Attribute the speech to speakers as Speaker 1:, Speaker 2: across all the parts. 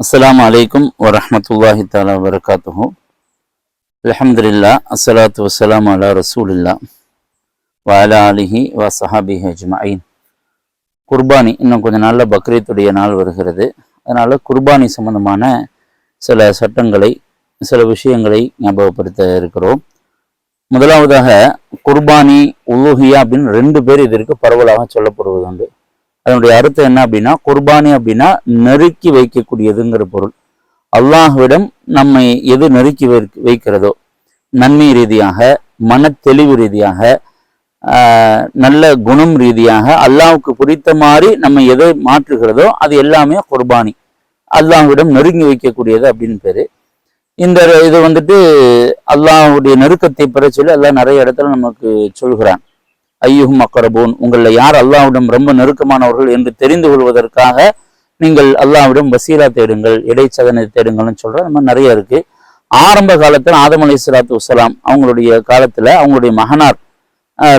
Speaker 1: அஸ்லாம் அலைக்கும் வரமத்துல்லாஹி தாலா வரகாத்துஹு அலமதுல்லா அஸ்ஸலாத்து வசலாம் அலா ரசூலில்லா வாலா அலிஹி வா வ ஸஹாபிஹி குர்பானி இன்னும் கொஞ்ச நாளில் பக்ரீத்துடைய நாள் வருகிறது. அதனால் குர்பானி சம்பந்தமான சில சட்டங்களை சில விஷயங்களை ஞாபகப்படுத்த இருக்கிறோம். முதலாவதாக குர்பானி உலுஹியா அப்படின்னு ரெண்டு பேர் இதற்கு பரவலாக சொல்லப்படுவது உண்டு அதனுடைய அர்த்தம் என்ன அப்படின்னா குர்பானி அப்படின்னா நெருக்கி வைக்கக்கூடியதுங்கிற பொருள். அல்லாஹ்விடம் நம்மை எது நெருக்கி வைக்கிறதோ நன்மை ரீதியாக மன தெளிவு ரீதியாக ஆஹ், நல்ல குணம் ரீதியாக அல்லாவுக்கு பிடித்த மாதிரி நம்ம எதை மாற்றுகிறதோ அது எல்லாமே குர்பானி. அல்லாஹ்விடம் நெருங்கி வைக்கக்கூடியது அப்படின்னு பேரு. இந்த இது வந்துட்டு அல்லாஹ்வுடைய நெருக்கத்தை பெற சொல்லி அல்லாஹ் நிறைய இடத்துல நமக்கு சொல்கிறான். ஐயுகும் அக்கரபோன் உங்களில் யார் அல்லாவிடம் ரொம்ப நெருக்கமானவர்கள் என்று தெரிந்து கொள்வதற்காக நீங்கள் அல்லாஹ்விடம் வசீலா தேடுங்கள் இடைச்சதனை தேடுங்கள்னு சொல்கிற நம்ம நிறைய இருக்கு. ஆரம்ப காலத்தில் ஆதம் அலி சலாத்து வசலாம் அவங்களுடைய காலத்தில் அவங்களுடைய மகனார்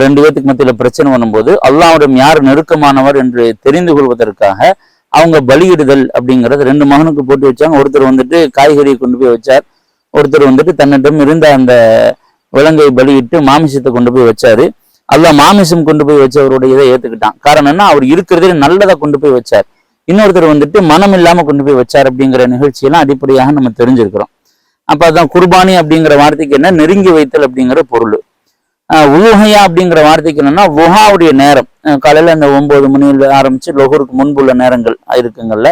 Speaker 1: ரெண்டு பேத்துக்கு மத்தியில் பிரச்சனை பண்ணும்போது அல்லாவிடம் யார் நெருக்கமானவர் என்று தெரிந்து கொள்வதற்காக அவங்க பலியிடுதல் அப்படிங்கிறது ரெண்டு மகனுக்கு போட்டு வச்சாங்க. ஒருத்தர் வந்துட்டு காய்கறியை கொண்டு போய் வச்சார். ஒருத்தர் வந்துட்டு தன்னிடம் இருந்த அந்த விலங்கை பலியிட்டு மாமிசத்தை கொண்டு போய் வச்சாரு. அல்லாஹ் மாமிசம் கொண்டு போய் வச்சவருடைய இதை ஏத்துக்கிட்டான். காரணம் என்ன? அவர் இருக்கிறதே நல்லதா கொண்டு போய் வச்சார். இன்னொருத்தர் வந்துட்டு மனம் இல்லாம கொண்டு போய் வச்சார் அப்படிங்கிற நிகழ்ச்சியெல்லாம் அடிப்படையாக நம்ம தெரிஞ்சிருக்கிறோம். அப்ப அதான் குர்பானி அப்படிங்கிற வார்த்தைக்கு என்ன? நெருங்கி வைத்தல் அப்படிங்கிற பொருள். உலுஹையா அப்படிங்கிற வார்த்தைக்கு என்னன்னா உஹாவுடைய நேரம். காலையில இந்த ஒன்பது மணியில ஆரம்பிச்சு லொஹருக்கு முன்புள்ள நேரங்கள் இருக்குங்கல்ல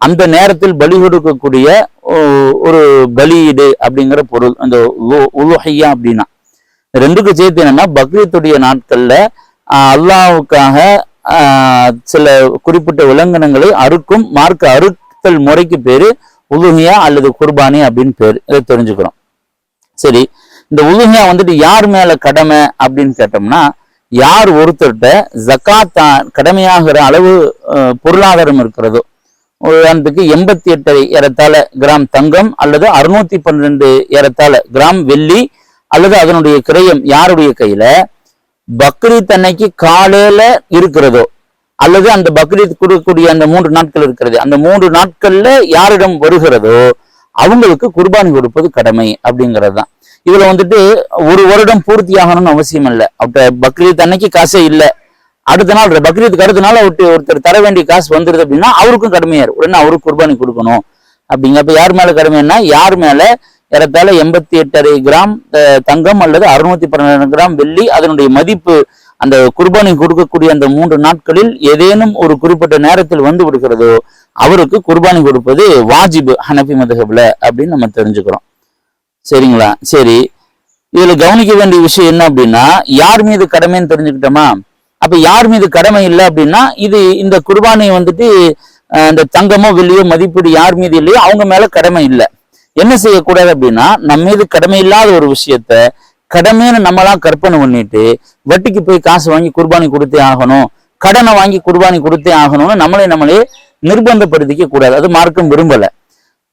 Speaker 1: அந்த நேரத்தில் பலி கொடுக்கக்கூடிய ஒரு பலியீடு அப்படிங்கிற பொருள். அந்த உலுஹையா அப்படின்னா. ரெண்டுக்கும் சேர்த்து என்னன்னா பக்ரீத்துடைய நாட்கள்ல அல்லாவுக்காக அல்லாஹ்வுக்காக சில குறிப்பிட்ட உலங்கனங்களை அறுக்கும் மார்க்க அறுத்தல் முறைக்கு பேரு உலுகியா அல்லது குர்பானி அப்படின்னு பேர் இதை தெரிஞ்சுக்கிறோம். சரி இந்த உலுகியா வந்துட்டு யார் மேல கடமை அப்படின்னு கேட்டோம்னா யார் ஒருத்தர்கிட்ட ஜக்காத்தா கடமையாகிற அளவு பொருளாதாரம் இருக்கிறதோ உதாரணத்துக்கு எண்பத்தி எட்டு ஏறத்தாழ கிராம் தங்கம் அல்லது அறுநூத்தி பன்னிரெண்டு ஏறத்தாழ கிராம் வெள்ளி அல்லது அதனுடைய கிரயம் யாருடைய கையில? பக்ரீத் அன்னைக்கு காலையில இருக்கிறதோ அல்லது அந்த பக்ரீத் கொடுக்கக்கூடிய அந்த மூன்று நாட்கள் இருக்கிறது அந்த மூன்று நாட்கள்ல யாரிடம் வருகிறதோ அவங்களுக்கு குர்பானி கொடுப்பது கடமை அப்படிங்கிறது தான் இதுல வந்துட்டு ஒரு வருடம் பூர்த்தி ஆகணும்னு அவசியம் இல்லை. அவட்ட பக்ரீத் அன்னைக்கு காசே இல்லை. அடுத்த நாள் பக்ரீத்துக்கு அடுத்த நாள் அவர்கிட்ட ஒருத்தர் தர வேண்டிய காசு வந்துருது அப்படின்னா அவருக்கும் கடமையாரு உடனே அவருக்கு குர்பானி கொடுக்கணும் அப்படிங்க. அப்ப யார் மேல கடமைன்னா யார் மேல ஏறத்தாழ எண்பத்தி எட்டரை கிராம் தங்கம் அல்லது அறுநூத்தி பன்னெண்டு கிராம் வெள்ளி அதனுடைய மதிப்பு அந்த குர்பானி கொடுக்கக்கூடிய அந்த மூன்று நாட்களில் ஏதேனும் ஒரு குறிப்பிட்ட நேரத்தில் வந்து விடுகிறதோ அவருக்கு குர்பானி கொடுப்பது வாஜிபு ஹனபி மதுஹப்ல அப்படின்னு நம்ம தெரிஞ்சுக்கிறோம். சரிங்களா? சரி. இதுல கவனிக்க வேண்டிய விஷயம் என்ன அப்படின்னா யார் மீது கடமைன்னு தெரிஞ்சுக்கிட்டோமா? அப்ப யார் மீது கடமை இல்லை அப்படின்னா இது இந்த குர்பானை வந்துட்டு இந்த தங்கமோ வெள்ளியோ மதிப்பீடு யார் மீது இல்லையோ அவங்க மேல கடமை இல்லை. என்ன செய்யக்கூடாது அப்படின்னா நம்ம மீது கடமை இல்லாத ஒரு விஷயத்த கடமைன்னு நம்மளா கற்பனை பண்ணிட்டு வட்டிக்கு போய் காசு வாங்கி குர்பானி கொடுத்தே ஆகணும் கடனை வாங்கி குர்பானி கொடுத்தே ஆகணும்னு நம்மளே நம்மளே நிர்பந்தப்படுத்திக்க கூடாது. அது மார்க்கம் விரும்பல.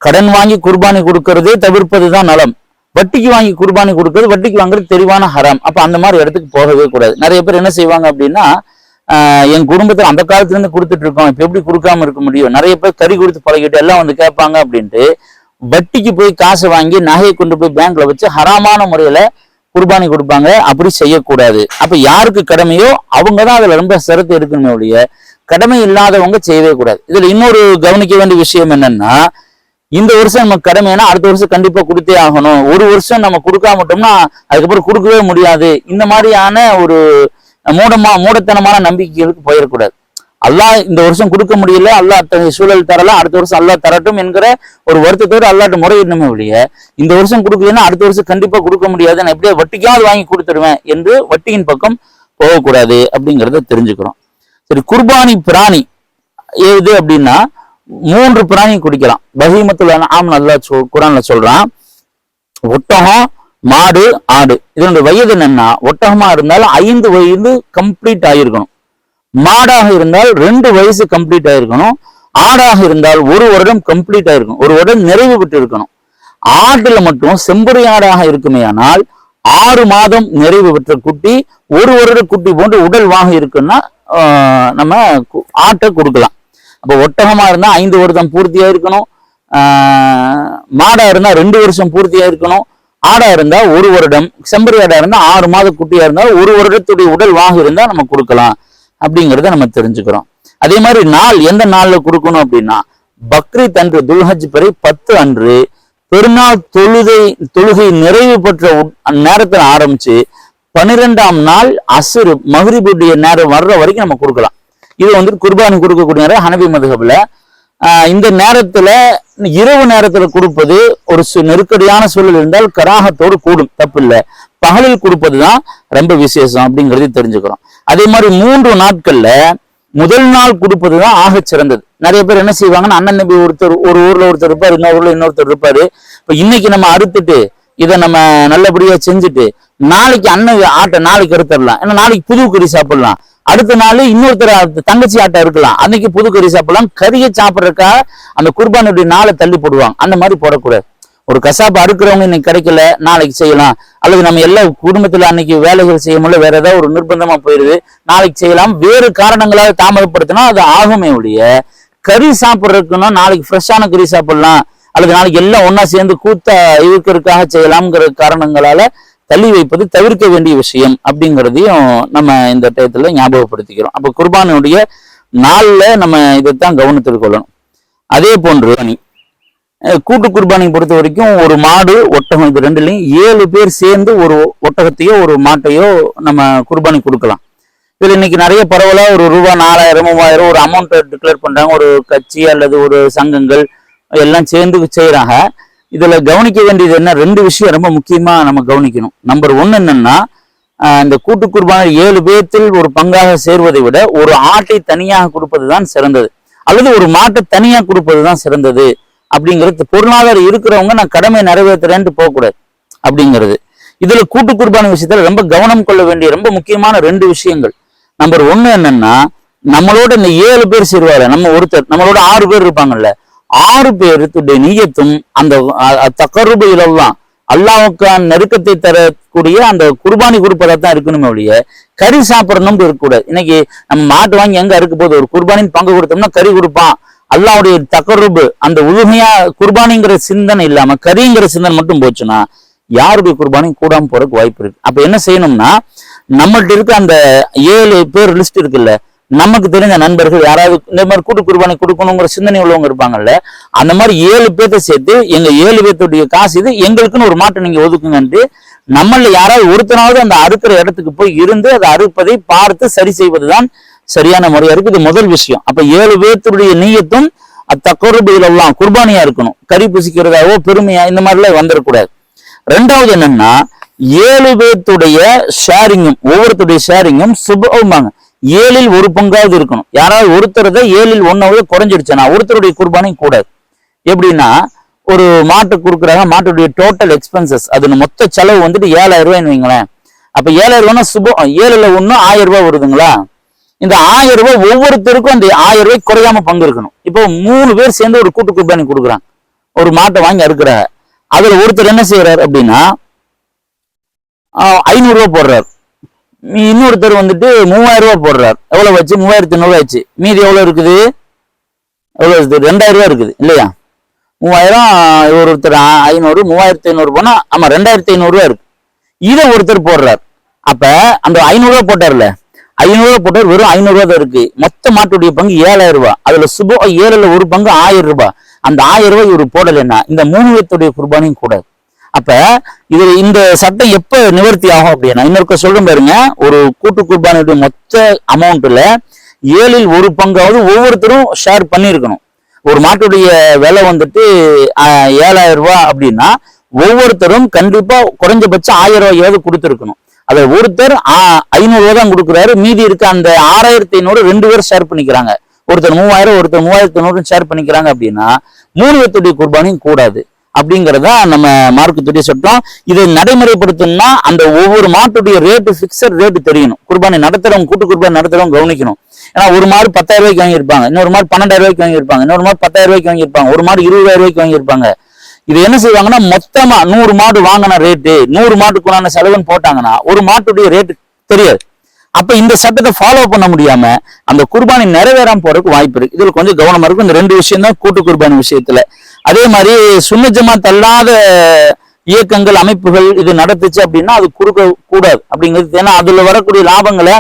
Speaker 1: கடன் வாங்கி குர்பானி கொடுக்கறதே தவிர்ப்பதுதான் நலம். வட்டிக்கு வாங்கி குர்பானி கொடுக்கறது வட்டிக்கு வாங்குறது தெளிவான ஹரம். அப்ப அந்த மாதிரி இடத்துக்கு போகவே கூடாது. நிறைய பேர் என்ன செய்வாங்க அப்படின்னா ஆஹ் என் குடும்பத்துல அந்த காலத்துல இருந்து கொடுத்துட்டு இருக்கோம். இப்ப எப்படி கொடுக்காம இருக்க முடியும்? நிறைய பேர் கறி கொடுத்து பழகிட்டு எல்லாம் வந்து கேட்பாங்க அப்படின்ட்டு வட்டிக்கு போய் காசு வாங்கி நகையை கொண்டு போய் பேங்க்ல வச்சு ஹராமான முறையில குர்பானி கொடுப்பாங்க. அப்படி செய்யக்கூடாது. அப்ப யாருக்கு கடமையோ அவங்க தான் அதுல ரொம்ப சிரத்தை எடுக்கணுமே ஒழிய கடமை இல்லாதவங்க செய்யவே கூடாது. இதுல இன்னொரு கவனிக்க வேண்டிய விஷயம் என்னன்னா இந்த வருஷம் நமக்கு கடமைனா அடுத்த வருஷம் கண்டிப்பா கொடுத்தே ஆகணும். ஒரு வருஷம் நம்ம கொடுக்காம விட்டோம்னா அதுக்கப்புறம் கொடுக்கவே முடியாது. இந்த மாதிரியான ஒரு மூடமா மூடத்தனமான நம்பிக்கைகளுக்கு போயிடக்கூடாது. அல்லாஹ் இந்த வருஷம் கொடுக்க முடியல அல்லாஹ் அத்தகைய சூழல் தரல அடுத்த வருஷம் அல்லாஹ் தரட்டும் என்கிற ஒரு வருத்தத்தோடு அல்லாட்ட முறையிடணுமே ஒழிய இந்த வருஷம் கொடுக்கலன்னா அடுத்த வருஷம் கண்டிப்பா கொடுக்க முடியாது நான் எப்படியா வட்டிக்காவது வாங்கி கொடுத்துடுவேன் என்று வட்டியின் பக்கம் போகக்கூடாது அப்படிங்கிறத தெரிஞ்சுக்கிறோம். சரி குர்பானி பிராணி எது அப்படின்னா மூன்று பிராணி குடிக்கலாம். பஹீமத்துல ஆம் நல்லா சொல் குரான்ல சொல்றான். ஒட்டகம் மாடு ஆடு. இதனுடைய வயது என்னன்னா ஒட்டகமா இருந்தாலும் ஐந்து வயது கம்ப்ளீட் ஆகிருக்கணும் மாடாக இருந்தால் ரெண்டு வயசு கம்ப்ளீட் ஆயிருக்கணும். ஆடாக இருந்தால் ஒரு வருடம் கம்ப்ளீட் ஆயிருக்கும் ஒரு வருடம் நிறைவு பெற்று இருக்கணும் ஆட்டுல மட்டும் செம்புரை ஆடாக இருக்குமே ஆனால் ஆறு மாதம் நிறைவு பெற்ற குட்டி ஒரு வருட குட்டி போன்று உடல் வாங்க இருக்குன்னா நம்ம கு- ஆட்டை கொடுக்கலாம். அப்போ ஒட்டகமா இருந்தா ஐந்து வருடம் பூர்த்தியா இருக்கணும். மாடா இருந்தா ரெண்டு வருஷம் பூர்த்தியா இருக்கணும். ஆடா இருந்தா ஒரு வருடம். செம்பரி ஆடா இருந்தா ஆறு மாத குட்டியா இருந்தா ஒரு வருடத்துடைய உடல் வாகு இருந்தா நம்ம கொடுக்கலாம். அப்படிங்கிறத நம்ம தெரிஞ்சுக்கிறோம். அதே மாதிரி நாள் எந்த நாள்ல கொடுக்கணும் அப்படின்னா பக்ரீத் அன்று துல்ஹஜ் பிறை பத்து அன்று பெருநாள் தொழுகை தொழுகை நிறைவு பெற்ற நேரத்தில் ஆரம்பிச்சு பன்னிரெண்டாம் நாள் அசுர் மகிரிபுடைய நேரம் வர்ற வரைக்கும் நம்ம கொடுக்கலாம். இது வந்துட்டு குர்பானி கொடுக்கக்கூடிய நேரம் ஹனபி மதுகபில் இந்த நேரத்துல இரவு நேரத்துல கொடுப்பது ஒரு சு- நெருக்கடியான சூழல் இருந்தால் கராகத்தோடு கூடும் தப்பு பகலில் பகலில் கொடுப்பதுதான் ரொம்ப விசேஷம் அப்படிங்கிறது தெரிஞ்சுக்கிறோம். அதே மாதிரி மூன்று நாட்கள்ல முதல் நாள் கொடுப்பதுதான் ஆக சிறந்தது. நிறைய பேர் என்ன செய்வாங்கன்னா அண்ணன் நபி ஒருத்தர் ஒரு ஊர்ல ஒருத்தர் இருப்பாரு இன்னொரு ஊர்ல இன்னொருத்தர் இருப்பாரு. இப்ப இன்னைக்கு நம்ம அறுத்துட்டு இதை நம்ம நல்லபடியா செஞ்சுட்டு நாளைக்கு அண்ணன் ஆட்டை நாளைக்கு அறுத்துடலாம். ஏன்னா நாளைக்கு புது கறி சாப்பிடலாம். அடுத்த நாள் இன்னொருத்தர் தங்கச்சி ஆட்டை இருக்கலாம் அன்னைக்கு புது கறி சாப்பிடலாம். கறியை சாப்பிட்றதுக்காக அந்த குர்பானுடைய நாளை தள்ளி போடுவாங்க. அந்த மாதிரி போடக்கூடாது. ஒரு கசாப்பு அறுக்கிறவங்க இன்னைக்கு கிடைக்கல நாளைக்கு செய்யலாம். அல்லது நம்ம எல்லா குடும்பத்துல அன்னைக்கு வேலைகள் செய்ய முடியல வேற ஏதாவது ஒரு நிர்பந்தமா போயிருது நாளைக்கு செய்யலாம். வேறு காரணங்களால தாமதப்படுத்தினா அது ஆகுமே ஒழிய கறி சாப்பிட்றதுக்குன்னா நாளைக்கு ஃப்ரெஷ்ஷான கறி சாப்பிடலாம். அல்லது நாளைக்கு எல்லாம் ஒன்னா சேர்ந்து கூத்த இருக்கிறதுக்காக செய்யலாம்ங்கிற காரணங்களால தள்ளி வைப்பது தவிர்க்க வேண்டிய விஷயம் அப்படிங்கிறதையும் நம்ம இந்த டயத்துல ஞாபகப்படுத்திக்கிறோம். அப்ப குர்பானுடைய நாளில் நம்ம இதைத்தான் கவனத்தில் கொள்ளணும். அதே போன்று பணி கூட்டு குர்பானி பொறுத்த வரைக்கும் ஒரு மாடு ஒட்டகம் இது ரெண்டுலையும் ஏழு பேர் சேர்ந்து ஒரு ஒட்டகத்தையோ ஒரு மாட்டையோ நம்ம குர்பானி கொடுக்கலாம். இதில் இன்னைக்கு நிறைய பரவலாக ஒரு ரூபா நாலாயிரம் மூவாயிரம் ஒரு அமௌண்ட்டை டிக்ளேர் பண்ணுறாங்க ஒரு கட்சி அல்லது ஒரு சங்கங்கள் எல்லாம் சேர்ந்து செய்கிறாங்க இதில் கவனிக்க வேண்டியது என்ன? ரெண்டு விஷயம் ரொம்ப முக்கியமாக நம்ம கவனிக்கணும். நம்பர் ஒன்று என்னன்னா இந்த கூட்டு குர்பானை ஏழு பேர்த்தில் ஒரு பங்காக சேர்வதை விட ஒரு ஆட்டை தனியாக கொடுப்பது தான் சிறந்தது. அல்லது ஒரு மாட்டை தனியாக கொடுப்பது தான் சிறந்தது. அப்படிங்கிறது பொருளாதாரம் இருக்கிறவங்க நான் கடமை நிறைவேற்றுறேன்ட்டு போகக்கூடாது அப்படிங்கிறது. இதுல கூட்டு குர்பானி விஷயத்துல ரொம்ப கவனம் கொள்ள வேண்டிய ரொம்ப முக்கியமான ரெண்டு விஷயங்கள். நம்பர் ஒன்னு என்னன்னா நம்மளோட இந்த ஏழு பேர் சேருவாரு நம்ம ஒருத்தர் நம்மளோட ஆறு பேர் இருப்பாங்கல்ல. ஆறு பேருத்துடைய நீயத்தும் அந்த தக்கருபையிலெல்லாம் அல்லாவுக்கான நெருக்கத்தை தரக்கூடிய அந்த குர்பானி தான் இருக்கணுமே ஒழிய கறி சாப்பிடணும் இருக்கக்கூடாது. இன்னைக்கு நம்ம மாட்டு வாங்கி எங்க இருக்க போது ஒரு குர்பானின்னு பங்கு கொடுத்தோம்னா கறி கொடுப்பான். அல்லாவுடைய தகருபு அந்த உழுமையா குர்பானிங்கிற சிந்தனை இல்லாம கறிங்கிற சிந்தனை மட்டும் போச்சுன்னா யாருடைய குர்பானியும் கூடாம போறதுக்கு வாய்ப்பு இருக்கு. அப்ப என்ன செய்யணும்னா நம்மள்ட்ட இருக்க அந்த ஏழு பேர் லிஸ்ட் இருக்குல்ல நமக்கு தெரிஞ்ச நண்பர்கள் யாராவது இந்த மாதிரி கூட்டு குர்பானை கொடுக்கணுங்கிற சிந்தனை உள்ளவங்க இருப்பாங்கல்ல அந்த மாதிரி ஏழு பேர்த்த சேர்த்து எங்க ஏழு பேர்த்துடைய காசு இது எங்களுக்குன்னு ஒரு மாட்டை நீங்க ஒதுக்குங்கன்ட்டு நம்மள யாராவது ஒருத்தனாவது அந்த அறுக்கிற இடத்துக்கு போய் இருந்து அதை அறுப்பதை பார்த்து சரி செய்வதுதான் சரியான முறையா இருக்கு. இது முதல் விஷயம். அப்ப ஏழு பேர்த்துடைய நீயத்தும் அத்தக்கொருபையிலெல்லாம் குர்பானியா இருக்கணும். கறி புசிக்கிறதாவோ பெருமையா இந்த மாதிரிலாம் வந்துடக்கூடாது ரெண்டாவது என்னன்னா ஏழு பேர்த்துடைய ஷேரிங்கும் ஒவ்வொருத்தருடைய ஷேரிங்கும் சுபமாங்க ஏழில் ஒரு பங்காவது இருக்கணும். யாராவது ஒருத்தரத ஏழில் ஒன்னாவது குறைஞ்சிடுச்சுன்னா ஒருத்தருடைய குர்பானையும் கூடாது எப்படின்னா ஒரு மாட்டு கொடுக்குறாங்க. மாட்டுடைய டோட்டல் எக்ஸ்பென்சஸ் அது மொத்த செலவு வந்துட்டு ஏழாயிரம் ரூபாய்னு வைங்களேன். அப்ப ஏழாயிரம் ரூபாய்னா சுபம் ஏழுல ஒன்று ஆயிரம் ரூபாய் வருதுங்களா? இந்த ஆயிரம் ரூபாய் ஒவ்வொருத்தருக்கும் அந்த ஆயிரம் ரூபாய் குறையாம பங்கு இருக்கணும். இப்போ மூணு பேர் சேர்ந்து ஒரு கூட்டு குர்பானி கொடுக்குறாங்க. ஒரு மாட்டை வாங்கி அறுக்கிறாங்க. அதுல ஒருத்தர் என்ன செய்யறாரு அப்படின்னா ஐநூறு ரூபாய் போடுறாரு. இன்னொருத்தர் வந்துட்டு மூவாயிரம் ரூபாய் போடுறார். எவ்வளவு ஆச்சு? மூவாயிரத்தி ஐநூறு ஆச்சு. மீதி எவ்வளவு இருக்குது? எவ்வளவு இருக்குது? ரெண்டாயிரம் ரூபாய் இருக்குது. இல்லையா? மூவாயிரம் ஒருத்தர் ஐநூறு மூவாயிரத்தி ஐநூறு போனா ஆமா ரெண்டாயிரத்தி ஐநூறுரூவா இருக்கு. இதை ஒருத்தர் போடுறார். அப்ப அந்த ஐநூறு போட்டார்ல? ஐநூறு போட்டார். வெறும் ஐநூறு தான் இருக்கு. மொத்த மாட்டுடைய பங்கு ஏழாயிரம் ரூபாய் அதுல சுப ஏழுல ஒரு பங்கு ஆயிரம் ரூபாய் அந்த ஆயிரம் ரூபாய் இவர் போடலைன்னா இந்த மூணு பேர்த்துடைய குர்பானையும் கூடாது. அப்ப இது இந்த சட்டம் எப்ப நிவர்த்தி ஆகும் அப்படின்னா இன்னொருக்க சொல்றேன் பாருங்க ஒரு கூட்டு குர்பானுடைய மொத்த அமௌண்ட்ல ஏழில் ஒரு பங்காவது ஒவ்வொருத்தரும் ஷேர் பண்ணியிருக்கணும். ஒரு மாட்டுடைய விலை வந்துட்டு ஏழாயிரம் ரூபாய் அப்படின்னா ஒவ்வொருத்தரும் கண்டிப்பா குறைஞ்சபட்சம் ஆயிரம் ரூபாயாவது கொடுத்துருக்கணும். அதை ஒருத்தர் ஆ- ஐநூறு தான் கொடுக்குறாரு. மீதி இருக்க அந்த ஆறாயிரத்தி ஐநூறு ரெண்டு பேரும் ஷேர் பண்ணிக்கிறாங்க. ஒருத்தர் மூவாயிரம் ஒருத்தர் மூவாயிரத்தி ஐநூறு ஷேர் பண்ணிக்கிறாங்க அப்படின்னா மூணு பேர்த்துடைய குர்பானியும் கூடாது. அப்படிங்கிறத நம்ம மார்க்கத்துடைய சட்டம். இதை நடைமுறைப்படுத்தணும்னா அந்த ஒவ்வொரு மாட்டுடைய ரேட்டு பிக்சட் ரேட்டு தெரியணும். குர்பானை நடத்துறவங்க கூட்டு குர்பானை நடத்துறவங்க கவனிக்கணும். ஏன்னா ஒரு மாடு பத்தாயிரம் ரூபாய்க்கு வாங்கியிருப்பாங்க. இன்னொரு மாடு பன்னெண்டாயிரம் ரூபாய்க்கு வாங்கியிருப்பாங்க. இன்னொரு மாடு பத்தாயிரம் ரூபாய்க்கு வாங்கியிருப்பாங்க. ஒரு மாடு இருபதாயிரம் ரூபாய்க்கு வாங்கியிருப்பாங்க. இது என்ன செய்வாங்கன்னா மொத்தமா நூறு மாடு வாங்கின ரேட்டு நூறு மாட்டுக்குள்ளான செலவுன்னு போட்டாங்கன்னா ஒரு மாட்டுடைய ரேட்டு தெரியாது. அப்ப இந்த சட்டத்தை ஃபாலோ பண்ண முடியாம அந்த குர்பானி நிறைவேறாம போறதுக்கு வாய்ப்பு இருக்கு. இதுல கொஞ்சம் கவனமா இருக்கும். இந்த ரெண்டு விஷயம் தான் கூட்டு குர்பானி விஷயத்துல. அதே மாதிரி சுன்ன தள்ளாத இயக்கங்கள் அமைப்புகள் இது நடத்துச்சு அப்படின்னா அது கொடுக்க கூடாது அப்படிங்கிறது. ஏன்னா அதுல வரக்கூடிய லாபங்களை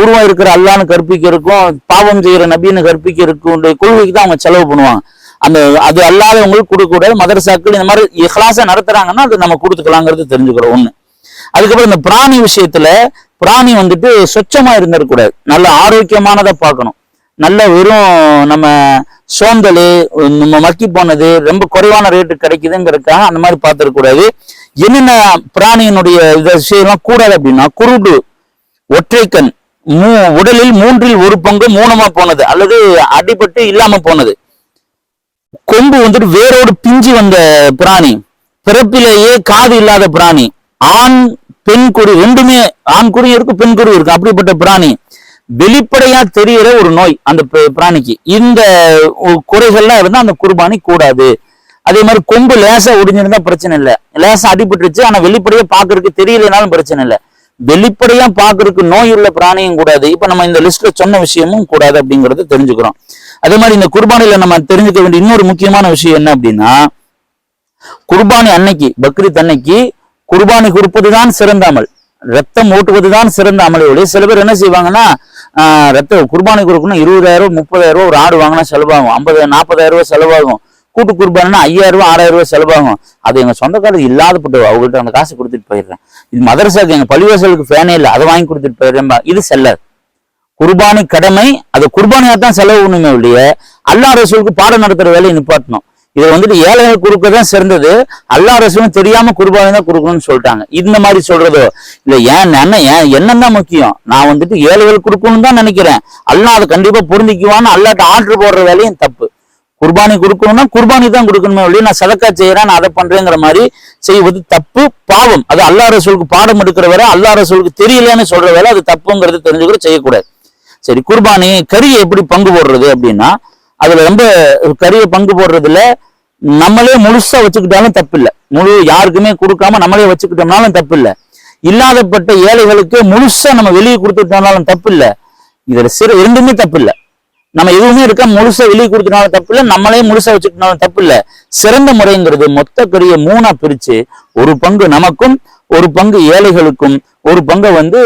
Speaker 1: உருவம் இருக்கிற அல்லான்னு கற்பிக்கிறதுக்கும் பாவம் செய்யற நபின்னு கற்பிக்கிறதுக்கும் கொள்கைக்கு தான் அவங்க செலவு பண்ணுவாங்க. அந்த அது அல்லாதவங்களுக்கு கொடுக்க கூடாது. மதரசாக்கள் இந்த மாதிரி இஹ்லாசா நடத்துறாங்கன்னா அது நம்ம கொடுத்துக்கலாங்கிறது தெரிஞ்சுக்கிறோம். ஒண்ணு. அதுக்கப்புறம் இந்த பிராணி விஷயத்துல பிராணி வந்துட்டு சொச்சமா இருந்துடக்கூடாது நல்ல ஆரோக்கியமானதை பார்க்கணும். நல்ல வெறும் நம்ம சோந்தல் நம்ம மக்கி போனது ரொம்ப குறைவான ரேட்டு கிடைக்குதுங்கிறதுக்காக அந்த மாதிரி பார்த்துடக்கூடாது என்னென்ன பிராணியினுடைய இதை விஷயம்லாம் கூடாது அப்படின்னா குருடு ஒற்றைக்கண் மூ உடலில் மூன்றில் ஒரு பங்கு மூணமா போனது அல்லது அடிபட்டு இல்லாம போனது. கொம்பு வந்துட்டு வேரோடு பிஞ்சு வந்த பிராணி பிறப்பிலேயே காது இல்லாத பிராணி ஆண் பெண் குரு ரெண்டுமே ஆண் குறி இருக்கு பெண் குரு இருக்கு. அப்படிப்பட்ட பிராணி. வெளிப்படையா தெரிகிற ஒரு நோய் அந்த பிராணிக்கு. இந்த குறைகள்லாம் இருந்தா அந்த குர்பானி கூடாது. அதே மாதிரி கொம்பு லேசா ஒடிஞ்சிருந்தா பிரச்சனை இல்லை. லேசா அடிபட்டுருச்சு ஆனா வெளிப்படையா பாக்குறதுக்கு தெரியலனாலும் பிரச்சனை இல்லை. வெளிப்படையா பாக்குறதுக்கு நோய் உள்ள பிராணியும் கூடாது. இப்ப நம்ம இந்த லிஸ்ட்ல சொன்ன விஷயமும் கூடாது அப்படிங்கறத தெரிஞ்சுக்கிறோம். அதே மாதிரி இந்த குர்பானில நம்ம தெரிஞ்சுக்க வேண்டிய இன்னொரு முக்கியமான விஷயம் என்ன அப்படின்னா குர்பானி அன்னைக்கு பக்ரீத் அன்னைக்கு குர்பானி கொடுப்பதுதான் சிறந்த அமல். ரத்தம் ஓட்டுவதுதான் சிறந்த அமலை. ஒழிய சில பேர் என்ன செய்வாங்கன்னா ரத்த குர்பானி கொடுக்கணும் இருபதாயிரம் முப்பதாயிரம் ரூபாய் ஒரு ஆடு வாங்கினா செலவாகும். ஐம்பது நாற்பதாயிரம் ரூபாய் செலவாகும். கூட்டு குர்பானா ஐயாயிரம் ரூபாய் ஆறாயிரம் ரூபாய் செலவாகும். அது எங்க சொந்தக்காரர் இல்லாதப்பட்டு அவங்கள்ட்ட அந்த காசு கொடுத்துட்டு போயிடுறேன். இது மதரசாக்கு எங்க பள்ளிவாசலுக்கு ஃபேனே இல்லை. அதை வாங்கி கொடுத்துட்டு போயிடுறேன் இது செல்லாது. குர்பானி கடமை. அது குர்பானியா தான் செலவு ஒண்ணுமே ஒழிய அல்லா ரசூலுக்கு பாடம் நடத்துற வேலையை நிப்பாட்டணும். இது வந்துட்டு ஏழைகள் கொடுக்க தான் சிறந்தது. அல்லா ரசூலும் தெரியாம குருபானை தான் கொடுக்கணும்னு சொல்லிட்டாங்க. இந்த மாதிரி சொல்றதோ? இல்ல ஏன் என்ன ஏன் எண்ணம் தான் முக்கியம்? நான் வந்துட்டு ஏழைகள் கொடுக்கணும்னு தான் நினைக்கிறேன். அல்லா அதை கண்டிப்பா புரிஞ்சுக்குவான்னு அல்லாட்ட ஆர்டர் போடுற வேலையும் தப்பு. குர்பானி கொடுக்கணும்னா குர்பானி தான் கொடுக்கணுமே ஒழிய நான் சதக்கா செய்யறேன் நான் அதை பண்றேங்கிற மாதிரி செய்வது தப்பு பாவம். அது அல்லா ரசூலுக்கு பாடம் எடுக்கிற வேலை அல்லா ரசூலுக்கு தெரியலன்னு சொல்ற வேலை அது தப்புங்கிறது தெரிஞ்சுக்கிற செய்யக்கூடாது. சரி குர்பானி கறியை எப்படி பங்கு போடுறது அப்படின்னா அதுல ரொம்ப கறியை பங்கு போடுறதுல நம்மளே முழுசா வச்சுக்கிட்டாலும் தப்பு இல்லை முழு யாருக்குமே கொடுக்காம நம்மளே வச்சுக்கிட்டோம்னாலும் தப்பு இல்ல இல்லாதப்பட்ட ஏழைகளுக்கு முழுசா நம்ம வெளியே கொடுத்துட்டோம்னாலும் தப்பு இல்ல இதுல சிறு ரெண்டுமே தப்பு இல்ல நம்ம எதுவுமே இருக்க முழுசா வெளியே கொடுத்தனாலும் தப்பு இல்லை நம்மளே முழுசா வச்சுக்கிட்டாலும் தப்பு இல்ல சிறந்த முறைங்கிறது மொத்த கறியை மூணா பிரிச்சு ஒரு பங்கு நமக்கும் ஒரு பங்கு ஏழைகளுக்கும் ஒரு பங்கை வந்து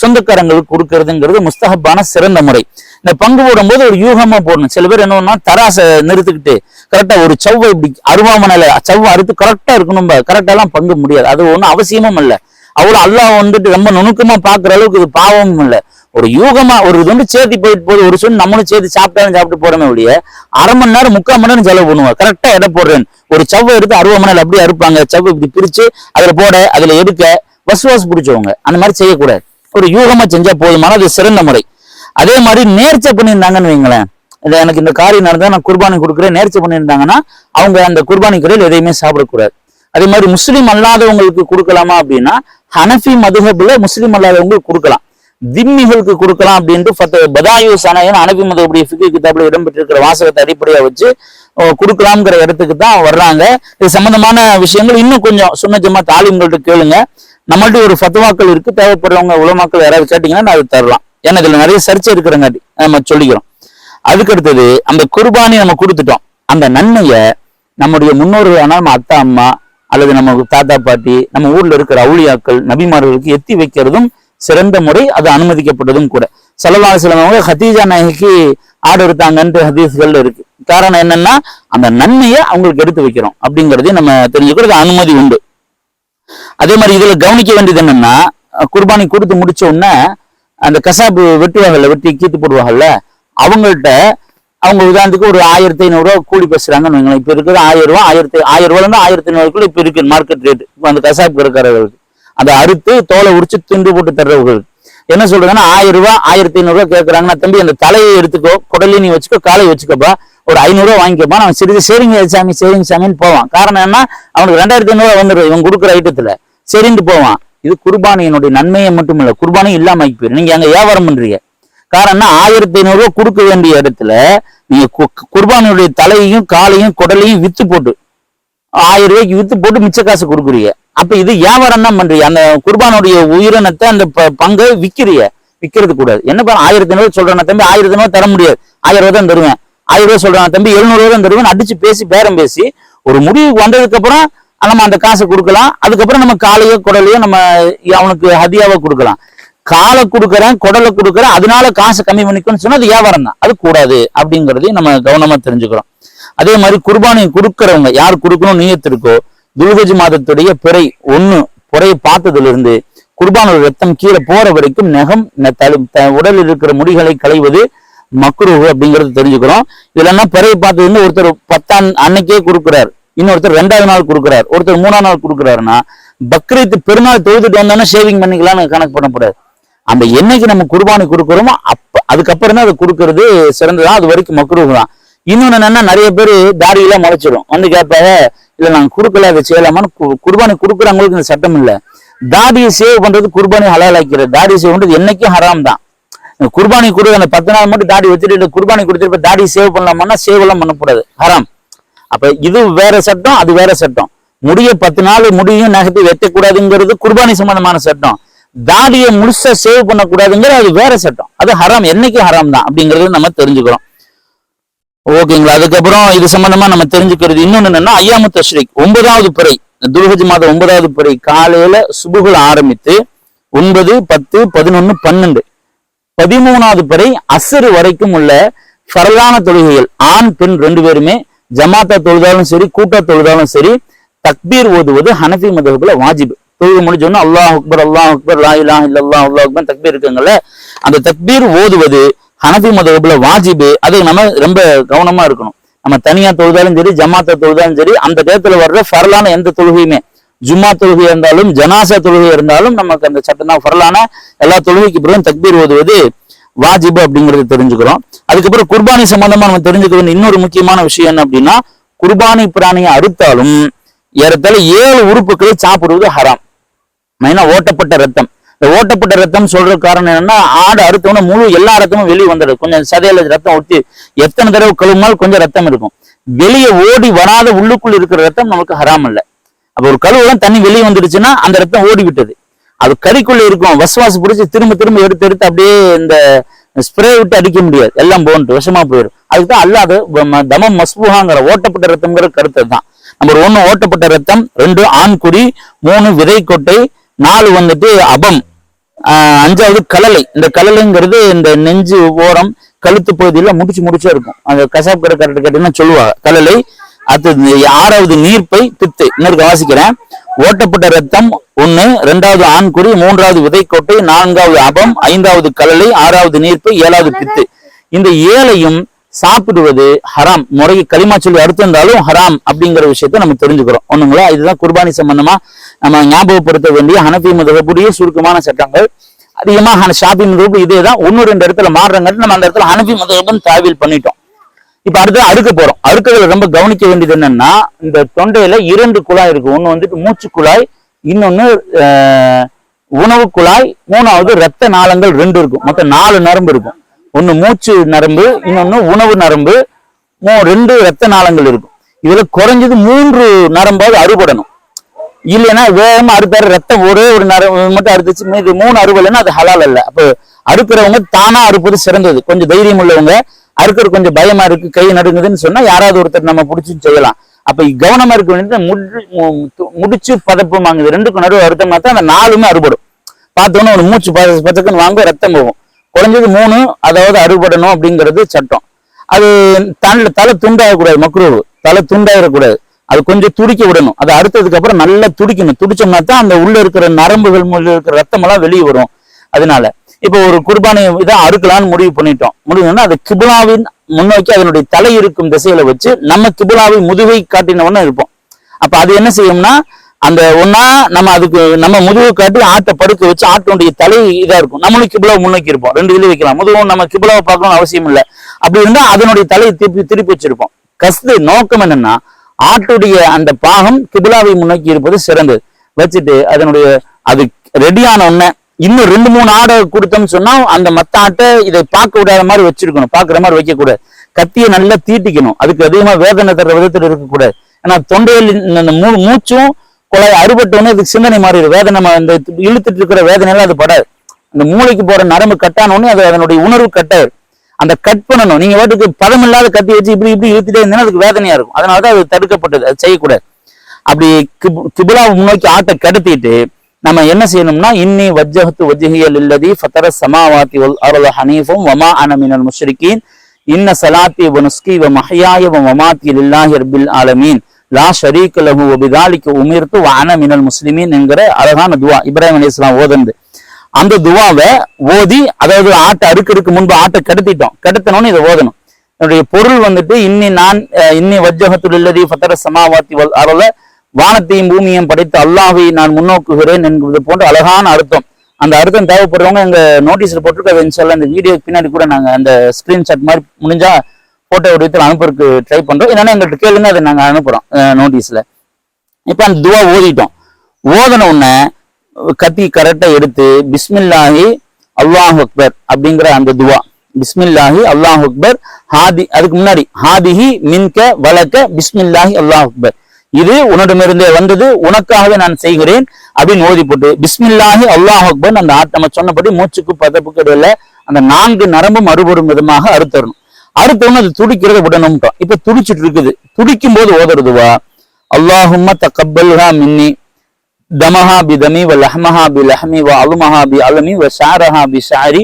Speaker 1: சொந்தக்காரங்களுக்கு கொடுக்கறதுங்கிறது முஸ்தகப்பான சிறந்த முறை. இந்த பங்கு போடும்போது ஒரு யூகமா போடணும். சில பேர் என்ன தராசை நிறுத்திக்கிட்டு கரெக்டா ஒரு சவ்வை இப்படி அருவாமனையில சவ்வை அறுத்து கரெக்டா இருக்கணும் கரெக்டா எல்லாம் பங்கு முடியாது. அது ஒன்றும் அவசியமும் இல்லை. அவ்வளவு அல்லாஹ் வந்துட்டு ரொம்ப நுணுக்கமா பாக்குற அளவுக்கு இது பாவமும் இல்லை. ஒரு யூகமா ஒரு துண்டு சேர்த்து போயிட்டு போது ஒரு சொல் நம்மளும் சேர்த்து சாப்பிட்டாலும் சாப்பிட்டு போறோமே ஒழிய அரை மணி நேரம் முக்கால் மணி நேரம் செலவு பண்ணுவோம். கரெக்டா எடை போடுறேன் ஒரு சவ்வை எடுத்து அறுபது மணி நேரம் அப்படியே அறுப்பாங்க. சவ்வை இப்படி பிரிச்சு அதுல போட அதுல எடுக்க வசுவாசு பிடிச்சவங்க. அந்த மாதிரி செய்யக்கூடாது. ஒரு யூகமா செஞ்சா போதுமான அது சிறந்த முறை. அதே மாதிரி நேர்ச்சை பண்ணியிருந்தாங்கன்னு வைங்களேன். இதை எனக்கு இந்த காரியம் நடந்தா நான் குர்பானி கொடுக்குறேன். நேர்ச்சி பண்ணியிருந்தாங்கன்னா அவங்க அந்த குர்பானி குறையில் எதையுமே சாப்பிடக்கூடாது. அதே மாதிரி முஸ்லீம் அல்லாதவங்களுக்கு கொடுக்கலாமா அப்படின்னா ஹனஃபி மதுஹபில் முஸ்லீம் அல்லாதவங்களுக்கு கொடுக்கலாம். திம்மிகளுக்கு கொடுக்கலாம் அப்படின்ட்டு பதாயு சனையன் அனபி மதகுடைய ஃபிக்கு கிதாப்ல இடம்பெற்றிருக்கிற வாசகத்தை அடிப்படையாக வச்சு கொடுக்கலாம்ங்கிற இடத்துக்கு தான் வர்றாங்க. இது சம்பந்தமான விஷயங்கள் இன்னும் கொஞ்சம் சுன்ன தாலிம்கள்ட்ட கேளுங்க. நம்மள்ட்ட ஒரு ஃபத்துவாக்கள் இருக்கு. தேவைப்படுறவங்க உலமாக்கள் யாராவது கேட்டீங்கன்னா நான் அது தரலாம். ஏன்னா இதுல நிறைய சர்ச்சை இருக்கிறங்காட்டி நம்ம சொல்லிக்கிறோம். அதுக்கு அடுத்தது அந்த குர்பானி நம்ம கொடுத்துட்டோம். அந்த நன்மைய நம்முடைய முன்னோர்களான நம்ம அத்தா அம்மா அல்லது நம்ம தாத்தா பாட்டி நம்ம ஊர்ல இருக்கிற அவுளியாக்கள் நபிமார்களுக்கு எத்தி வைக்கிறதும் சிறந்த முறை அது அனுமதிக்கப்பட்டதும் கூட. சல்லல்லாஹு சிலம் அவங்க ஹதீஜா நாயகிக்கு ஆடு எடுத்தாங்கன்ட்டு ஹதீஸ்கள் இருக்கு. காரணம் என்னன்னா அந்த நன்மையை அவங்களுக்கு எடுத்து வைக்கிறோம் அப்படிங்கறதையும் நம்ம தெரிஞ்சுக்கிறது அனுமதி உண்டு. அதே மாதிரி இதுல கவனிக்க வேண்டியது என்னன்னா குர்பானி கொடுத்து முடிச்ச உடனே அந்த கசாப்பு வெட்டுவாங்கல்ல வெட்டி கீத்து போடுவாங்கல்ல அவங்கள்ட்ட அவங்க உதாரணத்துக்கு ஒரு ஆயிரத்தி ஐநூறுரூவா கூலி பேசுறாங்கன்னு வைங்களேன். இப்ப இருக்கிறது ஆயிரம் ரூபா ஆயிரத்தி ஆயிரம் ரூபாய் ஆயிரத்தி ஐநூறுக்குள்ள இப்ப இருக்கு மார்க்கெட் ரேட் இப்போ அந்த கசாப்பு இருக்கிறவர்களுக்கு அதை அறுத்து தோலை உரிச்சு துண்டு போட்டு தர்றவர்கள். என்ன சொல்றதுன்னா ஆயிரம் ரூபாய் ஆயிரத்தி ஐநூறுரூவா கேட்கறாங்கன்னா தம்பி அந்த தலையை எடுத்துக்கோ குடலையும் நீ வச்சுக்கோ காலை வச்சுக்கப்பா ஒரு ஐநூறுரூவா வாங்கிக்கப்பா அவன் சிறிது சரிங்க சாமி சரிங்க சாமின்னு போவான். காரணம் என்ன அவனுக்கு ரெண்டாயிரத்தி ஐநூறுரூவா வந்துடும் இவன் கொடுக்குற ஐட்டத்துல. சரின்ட்டு போவான். இது குர்பானியினுடைய நன்மையை மட்டும் இல்லை குர்பானி இல்லாம ஆகி போயிரு. நீங்க அங்க வியாபாரம் பண்றீங்க. காரணம் ஆயிரத்தி ஐநூறுரூவா கொடுக்க வேண்டிய இடத்துல நீங்க கு- குர்பானியுடைய தலையையும் காலையும் குடலையும் வித்து போட்டு ஆயிரம் ரூபாய்க்கு வித்து போட்டு மிச்ச காசு கொடுக்குறீங்க. அப்ப இது வியாபாரம் தான் பண்றீங்க. அந்த குர்பானுடைய உயிரினத்தை அந்த ப- பங்கை விக்கிறீங்க. விற்கிறது கூடாது. என்ன பண்ண ஆயிரத்தி ஐநூறு சொல்றேன் தம்பி ஆயிரத்தி ஐநூறு தர முடியாது. ஆயிரம் ரூபாய் தான் தருவேன். ஆயிரம் ரூபாய் சொல்றான் தம்பி எழுநூறு ரூபாய் தான் தருவேன். அடிச்சு பேசி பேரம் பேசி ஒரு முடிவுக்கு வந்ததுக்கு அப்புறம் நம்ம அந்த காசை கொடுக்கலாம். அதுக்கப்புறம் நம்ம காலையோ குடலையோ நம்ம அவனுக்கு ஹதியாவோ கொடுக்கலாம். காலை கொடுக்குறேன் குடலை கொடுக்குறேன். அதனால காசை கம்மி பண்ணிக்கணும்னு சொன்னா அது வியாபாரம் தான். அது கூடாது அப்படிங்கறதையும் நம்ம கவனமா தெரிஞ்சுக்கிறோம். அதே மாதிரி குர்பானி கொடுக்கறவங்க யார் கொடுக்கணும் நீயத்து இருக்கோ துல்கஜ் மாதத்துடைய பிறை ஒண்ணு புறையை பார்த்ததுல இருந்து குர்பானோட ரத்தம் கீழே போற வரைக்கும் நெகம் தலு- த- உடலில் இருக்கிற முடிகளை களைவது மக்ரூஹ் அப்படிங்கறது தெரிஞ்சுக்கிறோம். இல்லைன்னா பிறையை பார்த்தது வந்து ஒருத்தர் பத்தாம் அன்னைக்கே கொடுக்குறாரு இன்னொருத்தர் ரெண்டாவது நாள் கொடுக்குறாரு ஒருத்தர் மூணாம் நாள் கொடுக்குறாருன்னா பக்ரீத் பெருநாள் தொழுதுட்டு வந்தோன்னா ஷேவிங் பண்ணிக்கலாம்னு கணக்கு பண்ணக்கூடாது அந்த என்னைக்கு நம்ம குர்பானி கொடுக்குறோமோ அப்ப அதுக்கப்புறம் தான் அதை கொடுக்கறது சிறந்ததான் அது வரைக்கும் மக்ரூஹ் தான். இன்னொன்னு என்னன்னா நிறைய பேர் தாடியெல்லாம் முளைச்சிடும் வந்து கேட்பாங்க இல்ல நாங்க கொடுக்கல அதை செய்யலாமான்னு கு- குர்பானி கொடுக்குறவங்களுக்கு இந்த சட்டம் இல்லை. தாடியை சேவ் பண்றது குர்பானி ஹலாலாக்கிறது தாடி சேவ் பண்றது என்னைக்கும் ஹராம் தான். குர்பானி கொடு அந்த பத்து நாள் மட்டும் தாடி வச்சுட்டு குர்பானி கொடுத்துட்டு தாடி சேவ் பண்ணலாமான்னா சேவ் எல்லாம் பண்ணக்கூடாது. ஹராம். அப்ப இது வேற சட்டம் அது வேற சட்டம். முடிய பத்து நாள் முடியும் நகர்த்தி வெட்டக்கூடாதுங்கிறது குர்பானி சம்பந்தமான சட்டம். தாடியை முழுசா சேவ் பண்ணக்கூடாதுங்கிறது அது வேற சட்டம். அது ஹராம் என்னைக்கு ஹராம் தான் அப்படிங்கறது நம்ம தெரிஞ்சுக்கிறோம். ஓகேங்களா? அதுக்கப்புறம் இது சம்பந்தமா நம்ம தெரிஞ்சுக்கிறது இன்னொன்னு என்னன்னா ஐயாமுத்த தஷ்ரிக் ஒன்பதாவது பிறை துர்கஜி மாதம் ஒன்பதாவது பிறை காலையில சுபுகள் ஆரம்பித்து ஒன்பது பத்து பதினொன்னு பன்னெண்டு. பதிமூணாவது பிறை அசரு வரைக்கும் உள்ள ஃபரலான தொழுகைகள் ஆண் பெண் ரெண்டு பேருமே ஜமாத்தா தொழுதாலும் சரி கூட்டா தொழுதாலும் சரி தக்பீர் ஓதுவது ஹனஃபி மதகுல வாஜிபு. தொழுது முடிஞ்சோன்னா அல்லாஹ் அக்பர் அல்லாஹ் அக்பர் லா இல்லா இல்ல அல்லாஹ் அக்பர் தக்பீர் இருக்குங்கல்ல அந்த தக்பீர் ஓதுவது ஹனபி மதகுல வாஜிபு அது நம்ம ரொம்ப கவனமா இருக்கணும். நம்ம தனியா தொழுதாலும் சரி ஜமாத்தா தொழுதாலும் சரி அந்த டயத்துல வர்ற ஃபரலான எந்த தொழுகையுமே. ஜும்மா தொழுகை இருந்தாலும் ஜனாசா தொழுகை இருந்தாலும் நமக்கு அந்த சட்டம் தான் ஃபரலான. எல்லா தொழுகைக்கு பிறகு தக்பீர் ஓதுவது வாஜிபு அப்படிங்கிறது தெரிஞ்சுக்கிறோம். அதுக்கப்புறம் குர்பானி சம்பந்தமா நம்ம தெரிஞ்சுக்க வேண்டிய இன்னொரு முக்கியமான விஷயம் என்ன அப்படின்னா குர்பானி பிராணியை அறுத்தாலும் ஏறத்தாழ ஏழு உறுப்புகளை சாப்பிடுவது ஹராம். மெயினா ஓட்டப்பட்ட ரத்தம். இந்த ஓட்டப்பட்ட ரத்தம் சொல்ற காரணம் என்னன்னா ஆடு அறுத்தவன முழு எல்லா ரத்தமும் வெளியே வந்துடும் கொஞ்சம் சதையில ரத்தம் ஒட்டி எத்தனை தடவை கழுவுமால் கொஞ்சம் ரத்தம் இருக்கும். வெளியே ஓடி வராத உள்ளுக்குள் இருக்கிற ரத்தம் நமக்கு ஹராம் இல்லை. அப்ப ஒரு கழுவுலாம் தண்ணி வெளியே வந்துடுச்சுன்னா அந்த ரத்தம் ஓடி விட்டது. அது கறிக்குள்ள இருக்கும். வசுவாசு பிடிச்சி திரும்ப திரும்ப எடுத்து எடுத்து அப்படியே இந்த ஸ்ப்ரே விட்டு அடிக்க முடியாது. எல்லாம் போன்ட்டு விஷமா போயிடும் அதுதான் அல்லாத தமம் மஸ்புகாங்கிற ஓட்டப்பட்ட ரத்தம்ங்கிற கருத்து தான் நம்பர் ஒன்னு ஓட்டப்பட்ட ரத்தம் ரெண்டு ஆண்குடி மூணு விதைக்கொட்டை நாலு வந்துட்டு அபம். அஞ்சாவது கலலை இந்த கலலைங்கிறது இந்த நெஞ்சு ஓரம் கழுத்து பகுதியில முடிச்சு முடிச்சா இருக்கும். அந்த கசாப் கடை கேட்டீங்கன்னா சொல்லுவாங்க. கலலை அடுத்தது ஆறாவது நீர்ப்பை பித்து. இன்னொரு வாசிக்கிறேன். ஓட்டப்பட்ட ரத்தம் ஒண்ணு ரெண்டாவது ஆண்குறி மூன்றாவது விதைக்கோட்டை நான்காவது அபம் ஐந்தாவது கலலை ஆறாவது நீர்ப்பை ஏழாவது பித்து. இந்த ஏழையும் சாப்பிடுவது ஹராம். முறைக்கு களிமா சொல்லி அடுத்திருந்தாலும் ஹராம் அப்படிங்கிற விஷயத்த நம்ம தெரிஞ்சுக்கிறோம். ஒண்ணுங்களா? இதுதான் குர்பானி சம்பந்தமா நம்ம ஞாபகப்படுத்த வேண்டிய ஹனபி முதகப்புடைய சுருக்கமான சட்டங்கள். அதிகமா ஹன ஷாபி முதகப்பு இதே தான் ஒன்னு ரெண்டு இடத்துல மாறுறங்காட்டி நம்ம அந்த இடத்துல ஹனபி முதகப்புன்னு தாவில் பண்ணிட்டோம். இப்ப அடுத்து அறுக்க போறோம். அறுக்கிறதுல ரொம்ப கவனிக்க வேண்டியது என்னன்னா இந்த தொண்டையில இரண்டு குழாய் இருக்கு. ஒண்ணு வந்துட்டு மூச்சு குழாய் இன்னொன்னு ஆஹ், உணவு குழாய் மூணாவது ரத்த நாளங்கள் ரெண்டு இருக்கும். மொத்தம் நாலு நரம்பு இருக்கும். ஒன்று மூச்சு நரம்பு இன்னொன்று உணவு நரம்பு மூ- ரெண்டு ரத்த நாளங்கள் இருக்கும். இதில் குறைஞ்சது மூன்று நரம்பாவது அறுபடணும். இல்லைன்னா வேகமாக அறுத்தாரு ரத்தம் ஒரே ஒரு நரம்பு மட்டும் அறுத்துச்சு மீது மூணு அறுவலைன்னா அது ஹலால் அல்ல. அப்போ அறுக்கிறவங்க தானாக அறுப்பது சிறந்தது. கொஞ்சம் தைரியம் உள்ளவங்க அறுக்கிறது கொஞ்சம் பயமா இருக்கு கை நடுங்குதுன்னு சொன்னா யாராவது ஒருத்தர் நம்ம பிடிச்சி செய்யலாம். அப்ப கவனமா இருக்க வேண்டியது முடி- முடிச்சு பதப்பம் வாங்குது. ரெண்டுக்கும் நடுவு அறுத்தோம்னா தான் அந்த நாலுமே அறுபடும். பார்த்தோன்னே ஒரு மூச்சு ப- பச்சைக்குன்னு வாங்க ரத்தம் போகும். குறைஞ்சது மூணு அதாவது அறுபடணும் அப்படிங்கிறது சட்டம். அது தலை தலை துண்டாகக்கூடாது மக்ரூவு தலை துண்டாயிடக்கூடாது அது கொஞ்சம் துடிக்க விடணும். அதை அறுத்ததுக்கு அப்புறம் நல்லா துடிக்கணும். துடிச்சோம்னா தான் அந்த உள்ள இருக்கிற நரம்புகள் உள்ள இருக்கிற ரத்தமெல்லாம் வெளியே வரும். அதனால இப்போ ஒரு குர்பானை இதை அறுக்கலாம்னு முடிவு பண்ணிட்டோம். முடிவுன்னா அது கிபுலாவின் முன்னோக்கி அதனுடைய தலை இருக்கும் திசையில வச்சு நம்ம கிபுலாவை முதுகை காட்டினவன இருப்போம். அப்ப அது என்ன செய்யும்னா அந்த ஒன்னா நம்ம அதுக்கு நம்ம முதுகு காட்டி ஆட்டை படுக்க வச்சு ஆட்டினுடைய தலை இதா இருக்கும். நம்மளும் கிபிலாவை முன்னோக்கி இருப்போம். ரெண்டு இதுல வைக்கலாம். முதுகும் நம்ம கிபிலாவை பார்க்கணும்னு அவசியம் இல்லை. அப்படி இருந்தா அதனுடைய தலையை திருப்பி திருப்பி வச்சிருப்போம். கஸ்து நோக்கம் என்னன்னா ஆட்டுடைய அந்த பாகம் கிபிளாவை முன்னோக்கி இருப்பது சிறந்தது. வச்சுட்டு அதனுடைய அது ரெடியான உடனே இன்னும் ரெண்டு மூணு ஆடை கொடுத்தோம்னு சொன்னா அந்த மத்த ஆட்டை இதை பார்க்க விடாத மாதிரி வச்சிருக்கணும். பார்க்குற மாதிரி வைக்க கூடாது கத்தியை நல்லா தீட்டிக்கணும். அதுக்கு அதிகமா வேதனை தர விதத்தில் இருக்கக்கூடாது. ஏன்னா தொண்டையில் இந்த மூ மூச்சும் குழாய் அறுபட்டோன்னே இதுக்கு சிந்தனை மாறிடும். வேதனை நம்ம இந்த இழுத்துட்டு இருக்கிற வேதனையெல்லாம் அது படாது. அந்த மூளைக்கு போற நரம்பு கட்டான உடனே அது அதனுடைய உணர்வு கட்டாயிரும் அந்த கட் பண்ணணும். நீங்க வாட்டுக்கு பதம் இல்லாத கத்தி வச்சு இப்படி இப்படி இழுத்துட்டே இருந்தீங்கன்னா அதுக்கு வேதனையா இருக்கும். அதனாலதான் அது தடுக்கப்பட்டது. அது செய்யக்கூடாது. அப்படி கிப்- கிபிலாவை முன்னோக்கி ஆட்டை கடத்திட்டு நம்ம என்ன செய்யணும்னா இன்னி வஜ்ஜஹத்து வஜ்ஹியல் இல்லதி ஃபத்தர சமாவாத்தி வல் அருள் ஹனீஃபும் வமா அன மினல் முஷ்ரிகீன். இன்ன சலாத்தி வ நுஸ்கி வ மஹியாய வ மமாத்தி லில்லாஹி ரபில் ஆலமீன். லா ஷரீக லஹு உமிர்த்து வான மினல் முஸ்லிமின் என்கிற அழகான துவா. இப்ராஹிம் அலைஹிஸ்ஸலாம் ஓதுனது. அந்த துவாவை ஓதி அதாவது ஆட்டை அறுக்கிறதுக்கு முன்பு ஆட்டை கடத்திட்டோம். கடத்தணும்னு இதை ஓதணும். என்னுடைய பொருள் வந்துட்டு இன்னி நான் இன்னி வஜ்ஜகத்துல் இல்லதி ஃபத்தர சமாவாத்தி அருள வானத்தையும் பூமியையும் படைத்து அல்லாஹை நான் முன்னோக்குகிறேன் என்கிறது போன்ற அழகான அர்த்தம். அந்த அர்த்தம் தேவைப்படுறவங்க எங்க நோட்டீஸ்ல போட்டிருக்க அது இன்ஷால்லா இந்த வீடியோக்கு பின்னாடி கூட நாங்க அந்த ஸ்கிரீன்ஷாட் மாதிரி முடிஞ்சா போட்டோ வடிவத்தில் அனுப்புறதுக்கு ட்ரை பண்றோம். இல்லைன்னா எங்கள்கிட்ட கேளுங்க அதை நாங்கள் அனுப்புறோம் நோட்டீஸ்ல இப்ப அந்த துவா ஓதிட்டோம். ஓதன உடனே கத்தி கரெக்டா எடுத்து பிஸ்மில்லாஹி அல்லாஹ் அக்பர் அப்படிங்கிற அந்த துவா பிஸ்மில்லாஹி அல்லாஹ் அக்பர் ஹாதி அதுக்கு முன்னாடி ஹாதிஹி மின்க வலக்க பிஸ்மில்லாஹி அல்லாஹ் அக்பர் இது உன்னிடமிருந்தே வந்தது உனக்காகவே நான் செய்கிறேன் அப்படின்னு ஓதி போட்டு பிஸ்மில்லாஹி அல்லாஹ் அக்பர் அந்த ஆட் நம்ம சொன்னபடி மூச்சுக்கு பதப்புக்கு இடையில அந்த நான்கு நரம்பு மறுபடும் விதமாக அறுத்தரணும். அடுத்த ஒன்று அது துடிக்கிறத விடணும்ட்டோம் இப்போ துடிச்சிட்டு இருக்குது. துடிக்கும் போது ஓதுறதுவா? அல்லாஹும்ம தக்கப்பல்ஹா மின்னி தமஹா பி தமி வ லஹ்மஹா பி லஹ்மி வ அலுமஹா பி அலமி வ ஷாரஹா பி ஷாரி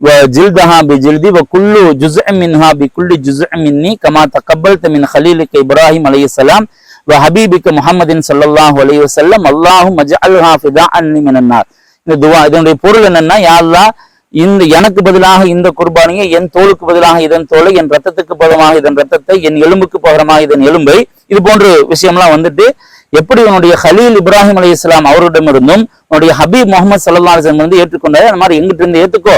Speaker 1: வ ஜில்தஹா பி ஜில்தி வ குல்லு ஜுஸ் மின்ஹா பி குல்லு ஜுஸ் மின்னி கமா தக்கப்பல் மின் ஹலீலுக்கு இப்ராஹிம் அலையலாம் வ ஹபீபிக்கு முஹம்மதின் சல்லாஹூ அலைய வசல்லம் அல்லாஹும் அஜ் அல்ஹா ஃபிதா அன்னி மினன்னார் இந்த துவா இதனுடைய பொருள் என்னன்னா யாரெல்லாம் இந்த எனக்கு பதிலாக இந்த குர்பானியை என் தோலுக்கு பதிலாக இதன் தோலை என் ரத்தத்துக்கு பதமாக இதன் ரத்தத்தை என் எலும்புக்கு பகரமாக இதன் எலும்பை இது போன்ற விஷயம்லாம் வந்துட்டு எப்படி உன்னுடைய ஹலீல் இப்ராஹிம் அலி இஸ்லாம் அவரிடமிருந்தும் உன்னுடைய ஹபீப் முகமது சல்லா அலிஸ்லாம் வந்து ஏற்றுக்கொண்டாரு அந்த மாதிரி எங்கிட்ட இருந்து ஏத்துக்கோ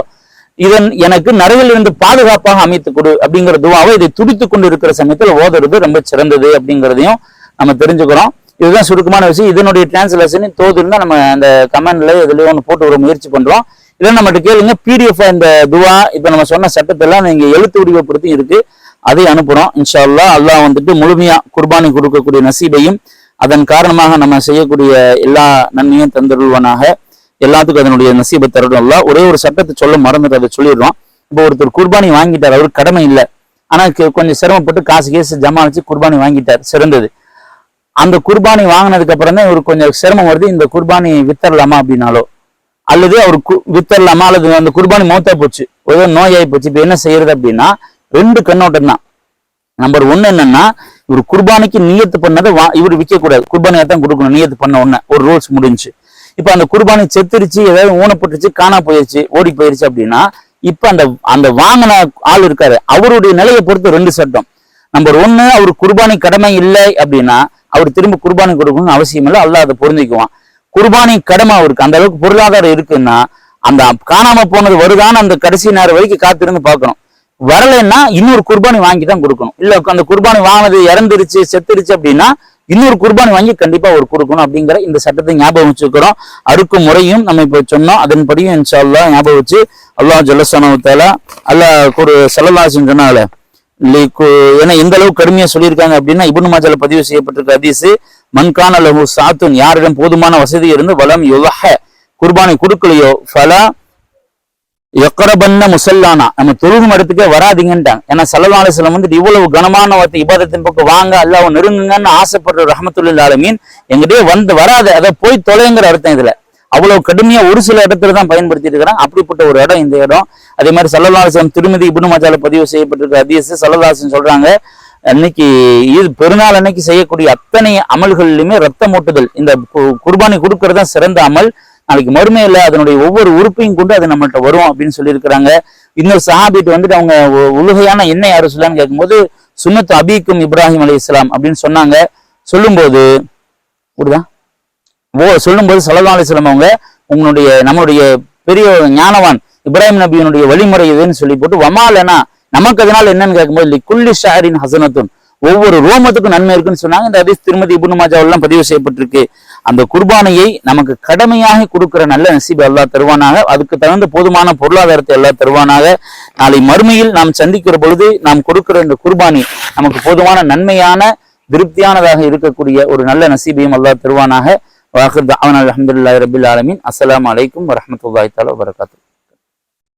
Speaker 1: இதன் எனக்கு நரகில் இருந்து பாதுகாப்பாக அமைத்துக் கொடு அப்படிங்கிற துவாவை இதை துடித்துக் கொண்டு இருக்கிற சமயத்தில் ஓதுறது ரொம்ப சிறந்தது அப்படிங்கிறதையும் நம்ம தெரிஞ்சுக்கிறோம். இதுதான் சுருக்கமான விஷயம். இதனுடைய டிரான்ஸ்லேஷன் தோதுன்னா நம்ம அந்த கமெண்ட்ல இதுலயோ ஒன்று போட்டு ஒரு முயற்சி பண்றோம். இல்லை நம்மகிட்ட கேளுங்க. பிடிஎஃப் இந்த துவா இப்போ நம்ம சொன்ன சட்டத்தெல்லாம் நீங்க எழுத்து வடிவப்படுத்தி இருக்கு. அதை அனுப்புறோம். இன்ஷா அல்லாஹ் அல்லா வந்துட்டு முழுமையா குர்பானி கொடுக்கக்கூடிய நசீபையும் அதன் காரணமாக நம்ம செய்யக்கூடிய எல்லா நன்மையும் தந்துருள்வனாக. எல்லாத்துக்கும் அதனுடைய நசீபை தரணும் அல்லாஹ். ஒரே ஒரு சட்டத்தை சொல்ல மறந்துட்டு அதை சொல்லிடுறோம். இப்போ ஒருத்தர் குர்பானி வாங்கிட்டார் அவருக்கு கடமை இல்லை. ஆனா கொஞ்சம் சிரமப்பட்டு காசு கேசு ஜமா வச்சு குர்பானி வாங்கிட்டார் சிறந்தது. அந்த குர்பானி வாங்கினதுக்கு அப்புறம் தான் இவருக்கு கொஞ்சம் சிரமம் வருது. இந்த குர்பானி வித்தரலாமா அப்படின்னாலோ. அல்லது அவர் கு- வித்தரலாமா? அல்லது அந்த குர்பானி மௌத்தா போச்சு. ஏதோ நோயாகி போச்சு. இப்போ என்ன செய்யறது அப்படின்னா ரெண்டு கண்ணோட்டம் தான். நம்பர் ஒன்னு என்னன்னா இவர் குர்பானிக்கு நியத்து பண்ணதை வா இவர் விற்கக்கூடாது குர்பானியாக தான் கொடுக்கணும் நியத்து பண்ண உடனே. ஒரு ரூல்ஸ் முடிஞ்சுச்சு இப்போ அந்த குர்பானி செத்துருச்சு ஏதாவது ஊனப்பட்டுருச்சு காணா போயிருச்சு ஓடி போயிருச்சு அப்படின்னா இப்ப அந்த அந்த வாங்கின ஆள் இருக்காரு. அவருடைய நிலையை பொறுத்து ரெண்டு சட்டம். நம்பர் ஒன்னு அவர் குர்பானி கடமை இல்லை அப்படின்னா அவர் திரும்ப குர்பானி கொடுக்கணும்னு அவசியம் இல்லை. அல்லாஹ் அதை பொருந்திக்குவான். குர்பானி கடமை அவருக்கு. அந்த அளவுக்கு பொருளாதாரம் இருக்குன்னா அந்த காணாம போனது வருதான்னு அந்த கடைசி நேரம் வரைக்கும் காத்திருந்து பார்க்கணும். வரலைன்னா இன்னொரு குர்பானி வாங்கி தான் கொடுக்கணும். இல்ல அந்த குர்பானி வாங்கினது இறந்துருச்சு செத்துருச்சு அப்படின்னா இன்னொரு குர்பானி வாங்கி கண்டிப்பா ஒரு கொடுக்கணும் அப்படிங்கிற இந்த சட்டத்தை ஞாபகம் வச்சுக்கிறோம். அறுக்கும் முறையும் நம்ம இப்போ சொன்னோம். அதன்படியும் இன்ஷால்லா ஞாபகம் வச்சு அல்லா ஜல்லசானவத்தால அல்ல ஒரு செல்லலாசன் சொன்னால ஏன்னா எந்த அளவுக்கு கடுமையா சொல்லியிருக்காங்க அப்படின்னா இபுன் மாஜால பதிவு செய்யப்பட்டிருக்க அதிசு மன்கான லகு சாத்துன் யாரிடம் போதுமான வசதி இருந்து வலம் யுலஹ குர்பானை கொடுக்கலையோ ஃபலா எக்கரபன்ன முசல்லானா. நம்ம தொழுகும் இடத்துக்கே வராதீங்கன்ட்டாங்க. ஏன்னா சல்லல்லாஹு செல்லம் வந்துட்டு இவ்வளவு கனமான வார்த்தை இபாதத்தின் பக்கம் வாங்க அல்லாஹ் நெருங்குங்கன்னு ஆசைப்படுற ரஹமத்துல்ல ஆலமீன் எங்கிட்டே வந்து வராத அதை போய் தொலைங்கிற அர்த்தம் இதுல. அவ்வளவு கடுமையா ஒரு சில இடத்துல தான் பயன்படுத்திட்டு இருக்கிறான். அப்படிப்பட்ட ஒரு இடம் இந்த இடம். அதே மாதிரி சல்லல்லாஹு திருமதி இப்னு மஜால பதிவு செய்யப்பட்டிருக்க ஹதீஸ் சல்லதாசன் சொல்றாங்க அன்னைக்கு இது பெருநாள் அன்னைக்கு செய்யக்கூடிய அத்தனை அமல்கள்லையுமே ரத்தம் ஓட்டுதல். இந்த கு- குர்பானி கொடுக்கறது தான் சிறந்த அமல். நாளைக்கு மறுமையில அதனுடைய ஒவ்வொரு உறுப்பையும் கொண்டு அது நம்மள்ட்ட வரும் அப்படின்னு சொல்லியிருக்கிறாங்க. இன்னொரு சஹாபிட்டு வந்துட்டு அவங்க உலகையான உலுகையான என்ன யாரு சொல்லலாம்னு கேட்கும்போது சுமத்து அபீக்கும் இப்ராஹிம் அலி இஸ்லாம் அப்படின்னு சொன்னாங்க. சொல்லும்போது புரியுதா? ஓ சொல்லும்போது சலதா அலிஸ்லாம் அவங்க உங்களுடைய நம்மளுடைய பெரிய ஞானவான் இப்ராஹிம் நபியினுடைய வழிமுறை இதுன்னு சொல்லி போட்டு வமாலனா நமக்கு அதனால என்னன்னு கேட்கும்போது குல்லி ஷாரின் ஹசனத்துன் ஒவ்வொரு ரோமத்துக்கும் நன்மை இருக்குன்னு சொன்னாங்க. இந்த ஹதீஸ் திருமதி இபுன் மாஜாவெல்லாம் பதிவு செய்யப்பட்டிருக்கு. அந்த குர்பானையை நமக்கு கடமையாக கொடுக்கிற நல்ல நசீபை அல்லா தருவானாக. அதுக்கு தகுந்த போதுமான பொருளாதாரத்தை எல்லாம் தருவானாக. நாளை மறுமையில் நாம் சந்திக்கிற பொழுது நாம் கொடுக்கிற இந்த குர்பானி நமக்கு போதுமான நன்மையான திருப்தியானதாக இருக்கக்கூடிய ஒரு நல்ல நசீபையும் அல்லா தருவானாக. வாஹிர் தாவன் அலமதுல்லா ரபில் ஆலமின். அஸ்லாம் வலைக்கம் வரஹ்மத்துல்லாஹி தஆலா